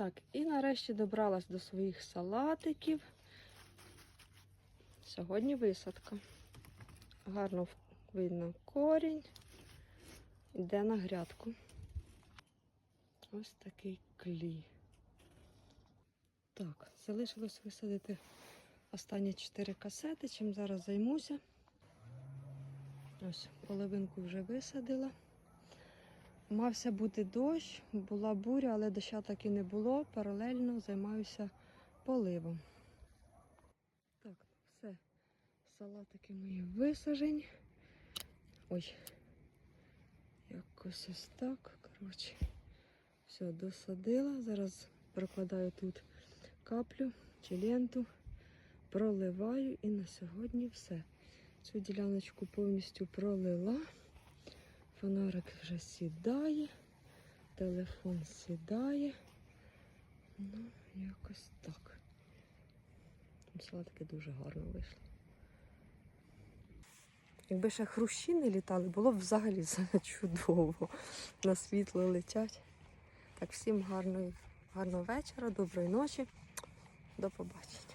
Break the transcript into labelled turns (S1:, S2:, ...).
S1: Так, і нарешті добралась до своїх салатиків. Сьогодні висадка. Гарно видно корінь. Йде на грядку. Ось такий клій. Так, залишилось висадити останні 4 касети, чим зараз займуся. Ось, половинку вже висадила. Мався бути дощ, була буря, але доща так і не було. Паралельно займаюся поливом. Так, все. Салатики мої висажені. Ой. Якось ось так. Коротше. Все, досадила. Зараз прокладаю тут каплю чи ленту, проливаю і на сьогодні все. Цю діляночку повністю пролила. Фонарик вже сідає, телефон сідає. Ну, якось так. Там салатики дуже гарно вийшли. Якби ще хрущі не літали, було б взагалі чудово. На світло летять. Так, всім гарної, гарного вечора, доброї ночі. До побачення.